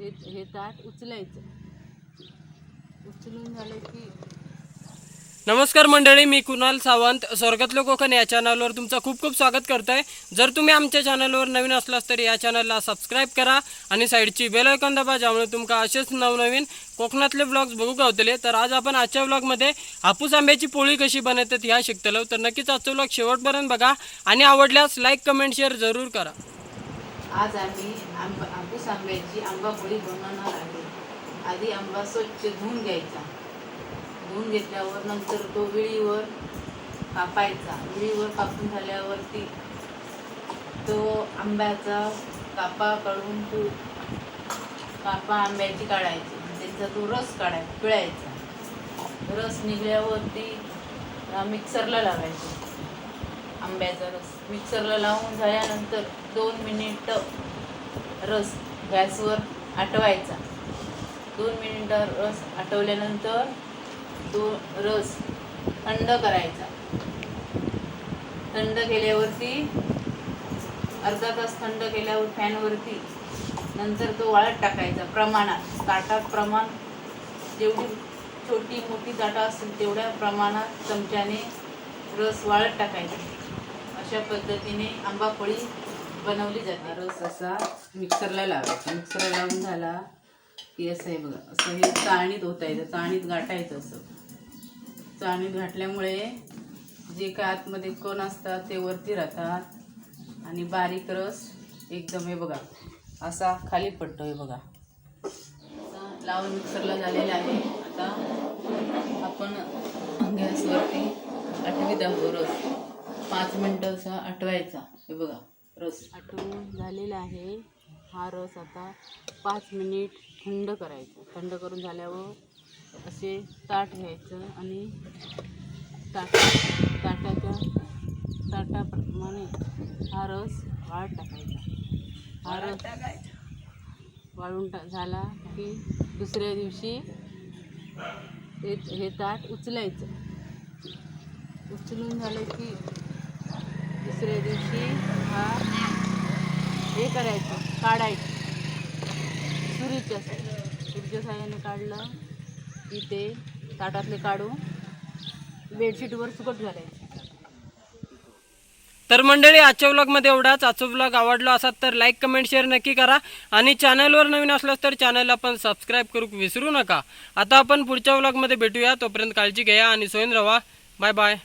हे हे ताट उचलायचं. उचलून झालं की नमस्कार मंडळी मी कुणाल सावंत. स्वर्गातलं कोकण या चॅनलवर तुमचं खूप खूप स्वागत करतोय. जर तुम्ही आमच्या चॅनलवर नवीन असलास तर या चॅनलला सबस्क्राईब करा आणि साईडची बेलायकॉन दाबा ज्यामुळे तुमका असेच नवनवीन कोकणातले ब्लॉग्स बघू गावतले. तर आज आपण आजच्या ब्लॉगमध्ये हापूस आंब्याची पोळी कशी बनवतात ह्या शिकतलो. तर नक्कीच आजचं ब्लॉग शेवटपर्यंत बघा आणि आवडल्यास लाईक कमेंट शेअर जरूर करा. आज आम्ही आंबा हापूस आंब्याची आंबापोळी बनवणार आहे. आधी आंबा स्वच्छ धुवून घ्यायचा. धुवून घेतल्यावर नंतर तो विळीवर कापायचा. विळीवर कापून झाल्यावरती तो आंब्याचा कापा काढून तो कापा आंब्याची काढायची. त्यांचा तो रस काढायचा पिळायचा. रस निघल्यावरती मिक्सरला लावायचा. आंब्याचा रस. मिक्सरला लावून झाल्यानंतर दोन मिनिट रस गॅसवर आटवायचा. दोन मिनिटं रस आटवल्यानंतर तो रस थंड करायचा. थंड केल्यावरती अर्धा तास थंड केल्यावर फॅनवरती नंतर तो वाळत टाकायचा प्रमाणात. ताटात प्रमाण जेवढी छोटी मोठी ताटा असेल तेवढ्या प्रमाणात चमच्याने रस वाळत टाकायचा. अशा पद्धतीने आंबा पोळी बनवली जाते. रस असा मिक्सरला लावायचा. मिक्सरला लावून झाला की असं आहे बघा असं हे चाळणीत होतायचं चाळणीत गाठायचं असं. चाळणीत घाटल्यामुळे जे काय आतमध्ये कण असतात ते वरती राहतात आणि बारीक रस एकदम हे बघा असा खाली पडतो हे बघा. लावून मिक्सरला झालेला आहे. आता आपण गॅसवरती आठवीत आहोत रस पाच मिनटं असा आटवायचा हे बघा रस. आटवून झालेला आहे. हा रस आता पाच मिनिट थंड करायचा. थंड करून झाल्यावर असे ताट घ्यायचं आणि ताटा ताटाच्या ताटाप्रमाणे हा रस वाळत टाकायचा. हा रस वाळून टा झाला की दुसऱ्या दिवशी हे हे ताट उचलायचं. उचलून झालं की दुसऱ्या दिवशी हा हे करायचं काढायचं. सुरीच्या साह्याने सुरीच्या साह्याने काढलं की ते ताटातले काढून बेडशीटवर सुकट घालायचं. तर मंडळी आजच्या ब्लॉगमध्ये एवढाच. आजचा ब्लॉग आवडला असाल तर लाईक कमेंट शेअर नक्की करा. आणि चॅनलवर नवीन असलास तर चॅनलला पण सबस्क्राईब करू विसरू नका. आता आपण पुढच्या ब्लॉगमध्ये भेटूया. तोपर्यंत काळजी घ्या आणि सोयन रवा बाय बाय